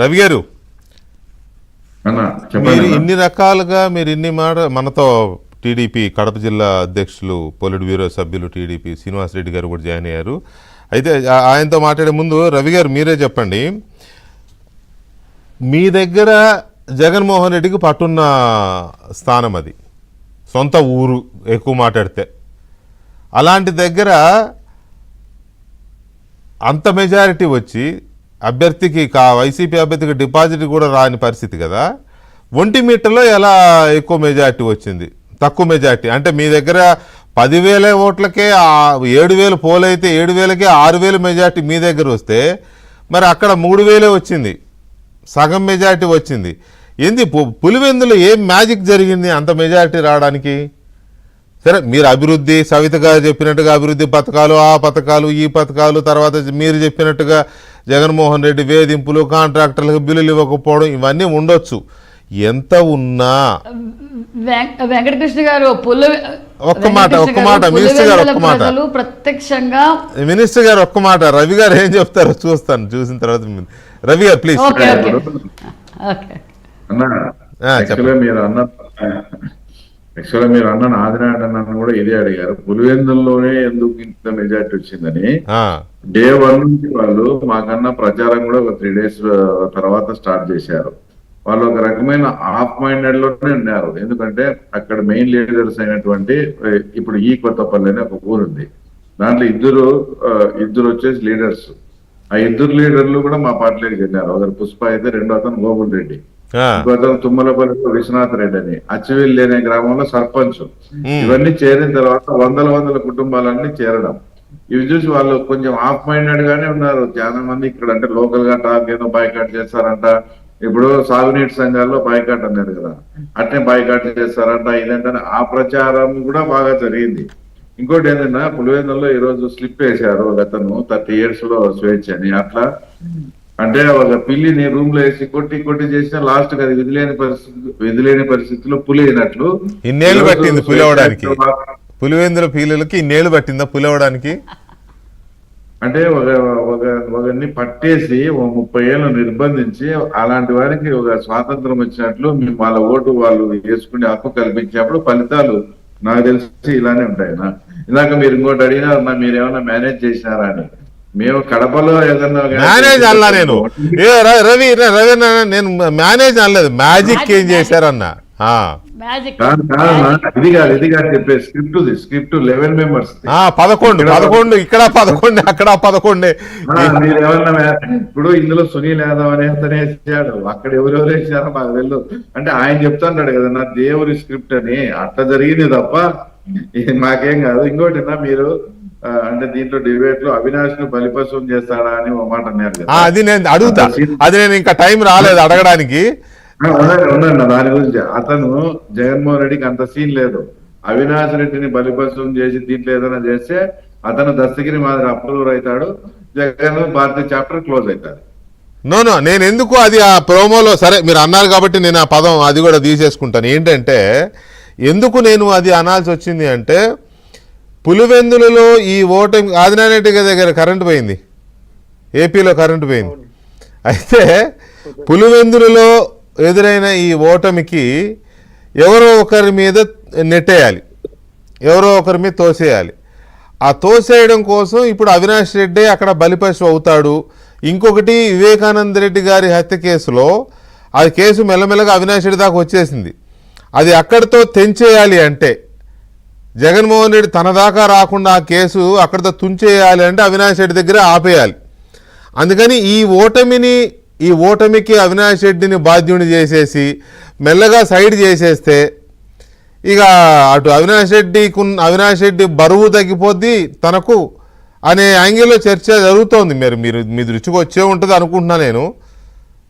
రవి గారు మీరు. ఇన్ని రకాలుగా మీరు ఇన్ని మాట మనతో టీడీపీ కడప జిల్లా అధ్యక్షులు పొలిట్ బ్యూరో సభ్యులు టీడీపీ శ్రీనివాస్ రెడ్డి గారు కూడా జాయిన్ అయ్యారు. అయితే ఆయనతో మాట్లాడే ముందు రవి గారు మీరే చెప్పండి. మీ దగ్గర జగన్మోహన్ రెడ్డికి పట్టున్న స్థానం అది. సొంత ఊరు ఎక్కువ మాట్లాడితే. అలాంటి దగ్గర అంత మెజారిటీ వచ్చి అభ్యర్థికి కా వైసీపీ అభ్యర్థికి డిపాజిట్ కూడా రాని పరిస్థితి కదా. ఒంటి మీటర్లో ఎలా ఎక్కువ మెజారిటీ వచ్చింది? తక్కువ మెజార్టీ. అంటే మీ దగ్గర పదివేల ఓట్లకే ఏడు వేలు పోలైతే ఏడు వేలకే ఆరు వేలు మెజార్టీ మీ దగ్గర వస్తే మరి అక్కడ మూడు వేలే వచ్చింది. సగం మెజారిటీ వచ్చింది. ఏంది పు- పులివెందులో ఏం మ్యాజిక్ జరిగింది అంత మెజారిటీ రావడానికి? సరే మీరు అభివృద్ధి సవిత గారు చెప్పినట్టుగా అభివృద్ధి పథకాలు ఆ పథకాలు ఈ పథకాలు తర్వాత మీరు చెప్పినట్టుగా జగన్మోహన్ రెడ్డి వేధింపులు కాంట్రాక్టర్లకు బిల్లులు ఇవ్వకపోవడం ఇవన్నీ ఉండొచ్చు. ఎంత ఉన్నా వెంకటకృష్ణ గారు పుల్ల ఒక్క మాట, ఒక్క మాట, మినిస్టర్ గారు, ఒక్క మాట. ప్రత్యక్షంగా మినిస్టర్ గారు ఒక్క మాట రవి గారు ఏం చెప్తారో చూస్తాను చూసిన తర్వాత రవి గారు ప్లీజ్. మీరు అన్న యాక్చువల్గా మీరు అన్న ఆదినారాయణ అన్న కూడా ఇదే అడిగారు. పులివెందుల్లోనే ఎందుకు ఇంత మెజార్టీ వచ్చిందని? డే వన్ నుంచి వాళ్ళు మాకన్నా ప్రచారం కూడా ఒక త్రీ డేస్ తర్వాత స్టార్ట్ చేశారు. వాళ్ళు ఒక రకమైన హాఫ్ మైండెడ్లోనే ఉన్నారు. ఎందుకంటే అక్కడ మెయిన్ లీడర్స్ అయినటువంటి ఇప్పుడు ఈ కొత్తపల్లి అని ఒక ఊరు ఉంది. దాంట్లో ఇద్దరు ఇద్దరు వచ్చేసి లీడర్స్ ఆ ఇద్దరు లీడర్లు కూడా మా పార్టీలోకి చెందారు. ఒకరు పుష్ప అయితే రెండో అతను గోకుల్ రెడ్డి. ఆ, ఇంకో అతను తుమ్మలపల్లి విశ్వనాథ్ రెడ్డి అని అచ్చవిల్లి అనే గ్రామంలో సర్పంచ్. ఇవన్నీ చేరిన తర్వాత వందల వందల కుటుంబాలన్నీ చేరడం. ఇవి చూసి వాళ్ళు కొంచెం ఆఫ్ మైండెడ్ గానే ఉన్నారు. చాలా మంది ఇక్కడ అంటే లోకల్గా టాక్ ఏదో బాయ్కాట్ చేస్తారంట. ఇప్పుడు సాగునీటి సంఘాల్లో బాయ్కాట్ అన్నారు కదా. అట్నే బాయ్కాట్ చేస్తారంట. ఇదంటే ఆ ప్రచారం కూడా బాగా జరిగింది. ఇంకోటి ఏంటంటే పులివెందుల్లో ఈ రోజు స్లిప్ వేశారు అతను థర్టీ ఇయర్స్లో స్వేచ్ఛ అని. అట్లా అంటే ఒక పిల్లిని రూమ్లో వేసి కొట్టి కొట్టి చేసిన లాస్ట్ అది విధిలేని పరిస్థితి విధిలేని పరిస్థితిలో పులి అయినట్లు ఇన్నేళ్ళు పట్టింది పులి అవ్వడానికి. స్వేచ్ఛ పులివేంద్ర పీలలకి ఇన్నేళ్ళు పట్టిందా పులి అవ్వడానికి అంటే ఒక ఒక ఒకరిని పట్టేసి ఓ ముప్పై ఏళ్ళు నిర్బంధించి అలాంటి వారికి ఒక స్వాతంత్రం వచ్చినట్లు మేము వాళ్ళ ఓటు వాళ్ళు వేసుకునే హక్కు కల్పించినప్పుడు ఫలితాలు నాకు తెలిసి ఇలానే ఉంటాయి నా ఇందాక మీరు ఇంకోటి అడిగినారు మీరు ఏమైనా మేనేజ్ చేసినారా అని. మేము కడపలో ఏదన్నా మేనేజ్ అన్నా నేను. ఏ రవి రవి నేను మేనేజ్ అనలేదు. మ్యాజిక్ ఏం చేశారన్న ఇది కాదు ఇది కాదు చెప్పే స్క్రిప్ట్ స్క్రిప్ట్ లెవెన్ మెంబర్స్. ఆ, పదకొండు పదకొండు ఇక్కడ పదకొండు అక్కడ పదకొండే. మీరు ఏమన్నా మే- ఇప్పుడు ఇందులో సునీల్ యాదవ్ అనే అతనే వేసాడు అక్కడ ఎవరెవరు వేసారో మాకు తెలియదు అంటే ఆయన చెప్తాడు కదా నా దేవుడి స్క్రిప్ట్ అని. అట్లా జరిగింది తప్ప మాకేం కాదు. ఇంకోటి మీరు అంటే దీంట్లో డిబేట్లో అవినాష్ను బలిపశువం చేస్తాడా అని ఒక మాట అన్నారు అది నేను అడుగుతా. అది నేను ఇంకా టైం రాలేదు అడగడానికి. దాని గురించి. అతను జగన్మోహన్ రెడ్డికి అంత సీన్ లేదు. అవినాష్ రెడ్డిని బలిపశువం చేసి దీంట్లో ఏదైనా చేస్తే అతను దస్తగిరి మాదిరి అప్రూవర్ అవుతాడు. జగన్ భారతీయ చాప్టర్ క్లోజ్ అవుతాడు. నో నో నేను ఎందుకు అది ఆ ప్రోమోలో సరే మీరు అన్నారు కాబట్టి నేను ఆ పదం అది కూడా తీసేసుకుంటాను. ఏంటంటే ఎందుకు నేను అది అనాల్సి వచ్చింది అంటే పులివెందులలో ఈ ఓటమి ఆదినారాయణ రెడ్డి గారి దగ్గర కరెంటు పోయింది. ఏపీలో కరెంటు పోయింది. అయితే పులివెందులలో ఎదురైన ఈ ఓటమికి ఎవరో ఒకరి మీద నెట్టేయాలి. ఎవరో ఒకరి మీద తోసేయాలి. ఆ తోసేయడం కోసం ఇప్పుడు అవినాష్ రెడ్డి అక్కడ బలిపశు అవుతాడు. ఇంకొకటి వివేకానంద రెడ్డి గారి హత్య కేసులో ఆ కేసు మెల్లమెల్లగా అవినాష్ రెడ్డి దాకా వచ్చేసింది. అది అక్కడితో తెంచేయాలి అంటే జగన్మోహన్ రెడ్డి తన దాకా రాకుండా ఆ కేసు అక్కడితో తుంచేయాలి అంటే అవినాష్ రెడ్డి దగ్గర ఆపేయాలి. అందుకని ఈ ఓటమిని ఈ ఓటమికి అవినాష్ రెడ్డిని బాధ్యుని చేసేసి మెల్లగా సైడ్ చేసేస్తే ఇక అటు అవినాష్ రెడ్డికి అవినాష్ రెడ్డి బరువు తగ్గిపోద్ది తనకు అనే యాంగిల్లో చర్చ జరుగుతోంది. మీరు మీరు మీ దృష్టికి వచ్చే ఉంటుంది అనుకుంటున్నా నేను.